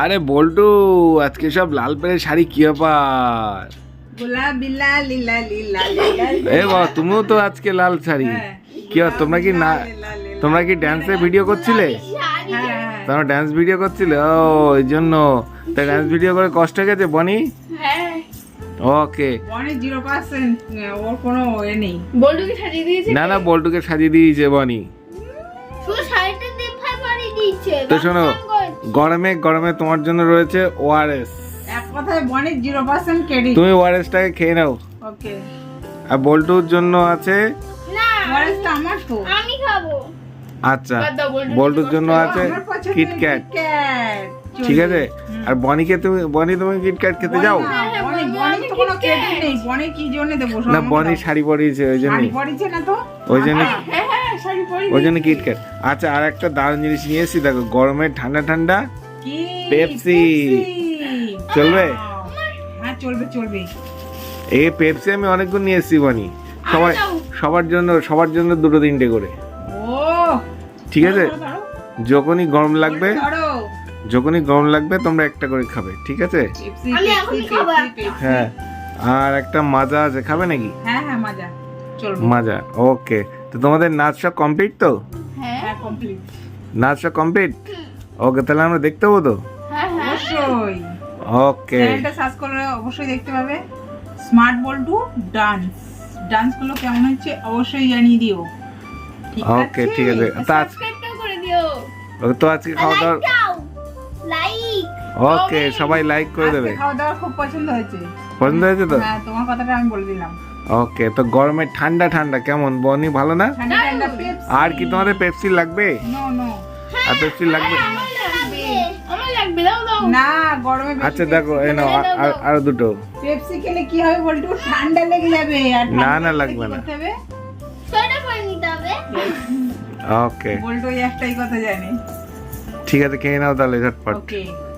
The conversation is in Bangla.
আরে বল্টু আজকে সব লাল পেরে শাড়ি কি ব্যাপার? এ বাবা তুমিও তো আজকে লাল শাড়ি। হ্যাঁ। কি তোমরা কি না তোমরা কি ড্যান্সের ভিডিও করছিলে? হ্যাঁ তোমরা ড্যান্স ভিডিও করছিলে? ও এই জন্য। তা ড্যান্স ভিডিও করে কষ্ট হয়ে গেছে বনি? হ্যাঁ। ওকে। অনেক জিরো পার্সেন্ট ওর কোনো এ নেই। বল্টুকে সাজিয়ে দিয়েছে না না বল্টুকে সাজিয়ে দিয়েছে বনি। তো শোনো গরমে গরমে তোমার জন্য রয়েছে ওআরএস এক কথায় জিরো পার্সেন্ট ক্রেডিট তুমি ওআরএসটাকে খেয়ে নাও। ওকে। আর বল্টুর জন্য আছে? না ওআরএসটা আমার তো। আমি খাব। আচ্ছা বল্টুর জন্য। আছে কিটক্যাট ঠিক আছে? আর বনিকে তুমি বনি তুমি কিটক্যাট খেতে যাও? বনি তো কোনো ক্রেডিট নেই। বনি কি জন্য দেবো না বনি শাড়ি পরিয়েছে ওই জন্য শাড়ি পরেছে না তো? ওই জন্য হ্যাঁ হ্যাঁ শাড়ি পরি ওই জন্য কিটক্যাট আচ্ছা আর একটা দারুণ জিনিস নিয়ে এসেছি। দেখো গরমে ঠান্ডা ঠান্ডা পেপসি। পেপসি। চলবে? হ্যাঁ চলবে চলবে। এই পেপসি আমি অনেকগুলো নিয়ে এসেছি বনি। সবাই সবার জন্য সবার জন্য দুটো তিনটে করে। ঠিক আছে? যখনই গরম লাগবে ধরো। যখনই গরম লাগবে তোমরা একটা করে খাবে ঠিক আছে? হ্যাঁ আর একটা মাজা আছে খাবে নাকি? হ্যাঁ হ্যাঁ মজা। মাজা ওকে। তো তোমাদের নাচ সব কমপ্লিট তো? হ্যাঁ। হ্যাঁ কমপ্লিট নাচ সব কমপ্লিট ওকে তাহলে আমরা দেখতে হব তো? হ্যাঁ হ্যাঁ। অবশ্যই। ওকে। চ্যানেলটা সার্চ করলে অবশ্যই দেখতে পাবে। স্মার্ট বল্টু ডান্স ডান্সগুলো কেমন হচ্ছে অবশ্যই জানিয়ে দিও। ওকে ঠিক আছে। তো আজ সাবস্ক্রাইবটাও করে দিও। ওকে, তো আজকে খাওয়া দাওয়া ওকে সবাই লাইক করে দেবে। খাওয়া দাওয়া খুব পছন্দ হয়েছে। পছন্দ হয়েছে তো? হ্যাঁ তোমার কথাটা আমি বলে দিলাম। ওকে তো গরমে ঠান্ডা ঠান্ডা কেমন? বনি ভালো না? আর কি তোমাদের পেপসি লাগবে? নো নো আর পেপসি লাগবে? না গরমে আচ্ছা দেখো এই নাও আর- দুটো। পেপসি খেলে কি হবে বল্টু? ঠান্ডা লেগে যাবে আর না, না, লাগবে না। নিতে হবে। ওকে। ওই একটাই কথা জানে। ঠিক আছে খেয়ে নাও তাহলে ঝটপট। ওকে।